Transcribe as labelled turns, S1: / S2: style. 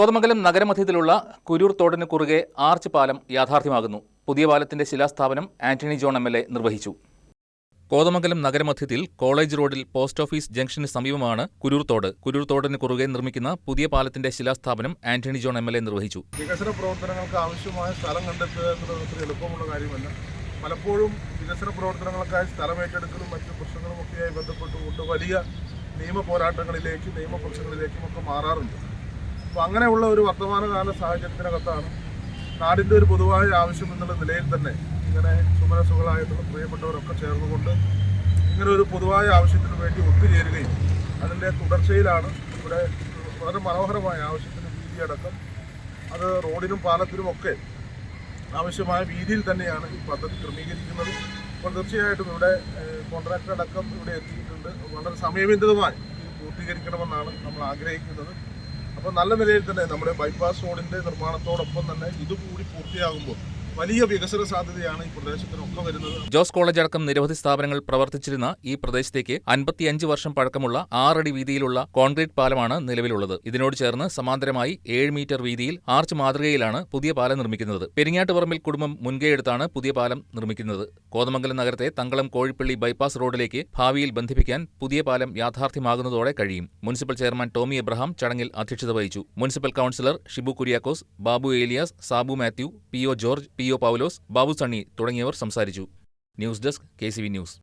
S1: കോതമംഗലം നഗരമധ്യത്തിലുള്ള കുരൂർ തോടിന് കുറുകെ ആർച്ച് പാലം യാഥാർത്ഥ്യമാകുന്നു. പുതിയ പാലത്തിന്റെ ശിലാസ്ഥാപനം Antony John M L A നിർവഹിച്ചു. കോതമംഗലം നഗരമധ്യത്തിൽ കോളേജ് റോഡിൽ പോസ്റ്റ് ഓഫീസ് ജംഗ്ഷന് സമീപമാണ് കുരൂർ തോട്. കുരൂർ തോടിന് കുറുകെ നിർമ്മിക്കുന്ന പുതിയ പാലത്തിന്റെ ശിലാസ്ഥാപനം Antony John M L A നിർവഹിച്ചു.
S2: വികസന പ്രവർത്തനങ്ങൾക്ക് ആവശ്യമായ സ്ഥലം കണ്ടെത്തുക എന്നുള്ളത് എളുപ്പമുള്ള കാര്യമല്ല. പലപ്പോഴും വികസന പ്രവർത്തനങ്ങൾക്കായി സ്ഥലം ഏറ്റെടുക്കലും മറ്റു പ്രശ്നങ്ങളും ഒക്കെയായി ബന്ധപ്പെട്ടുകൊണ്ട് വലിയ നിയമ പോരാട്ടങ്ങളിലേക്കും നിയമ പ്രശ്നങ്ങളിലേക്കും ഒക്കെ മാറാറുണ്ട്. അപ്പോൾ അങ്ങനെയുള്ള ഒരു വർത്തമാനകാല സാഹചര്യത്തിനകത്താണ് നാടിന്റെ ഒരു പൊതുവായ ആവശ്യം എന്നുള്ള നിലയിൽ തന്നെ ഇങ്ങനെ സുമനസുകളായിട്ടുള്ള പ്രിയപ്പെട്ടവരൊക്കെ ചേർന്നുകൊണ്ട് ഇങ്ങനെ ഒരു പൊതുവായ ആവശ്യത്തിന് വേണ്ടി ഒത്തുചേരുകയും അതിന്റെ തുടർച്ചയിലാണ് ഇവിടെ വളരെ മനോഹരമായ ആവശ്യത്തിന് വീതിയടക്കം അത് റോഡിനും പാലത്തിനും ഒക്കെ ആവശ്യമായ വീതിയിൽ തന്നെയാണ് ഈ പദ്ധതി ക്രമീകരിക്കുന്നത്. അപ്പോൾ തീർച്ചയായിട്ടും ഇവിടെ കോൺട്രാക്ടർ അടക്കം ഇവിടെ എത്തിയിട്ടുണ്ട്. വളരെ സമയബന്ധിതമായി പൂർത്തീകരിക്കണമെന്നാണ് നമ്മൾ ആഗ്രഹിക്കുന്നത്. അപ്പോൾ നല്ല നിലയിൽ തന്നെ നമ്മുടെ ബൈപ്പാസ് റോഡിന്റെ നിർമ്മാണത്തോടൊപ്പം തന്നെ ഇതുകൂടി പൂർത്തിയാകുമ്പോൾ വലിയ വികസന സാധ്യതയാണ് ഈ പ്രദേശത്തിനൊക്കെ വരുന്നത്.
S1: ജോസ് കോളേജ് അടക്കം നിരവധി സ്ഥാപനങ്ങൾ പ്രവർത്തിച്ചിരുന്ന ഈ പ്രദേശത്തേക്ക് അൻപത്തിയഞ്ച് വർഷം പഴക്കമുള്ള ആറടി വീതിയിലുള്ള കോൺക്രീറ്റ് പാലമാണ് നിലവിലുള്ളത്. ഇതിനോട് ചേർന്ന് സമാന്തരമായി ഏഴ് മീറ്റർ വീതിയിൽ ആർച്ച് മാതൃകയിലാണ് പുതിയ പാലം നിർമ്മിക്കുന്നത്. പെരിങ്ങാട്ടുപറമ്പിൽ കുടുംബം മുൻകൈയെടുത്താണ് പുതിയ പാലം നിർമ്മിക്കുന്നത്. കോതമംഗലം നഗരത്തെ തങ്കളം കോഴിപ്പള്ളി ബൈപ്പാസ് റോഡിലേക്ക് ഭാവിയിൽ ബന്ധിപ്പിക്കാൻ പുതിയ പാലം യാഥാർത്ഥ്യമാകുന്നതോടെ കഴിയും. മുനിസിപ്പൽ ചെയർമാൻ ടോമി എബ്രഹാം ചടങ്ങിൽ അധ്യക്ഷത വഹിച്ചു. Municipal councillor Shibu Kuriakose Babu Eliyas Sabu Mathew P O George P O Paulose Babu Sunny തുടങ്ങിയവർ സംസാരിച്ചു. News desk K news.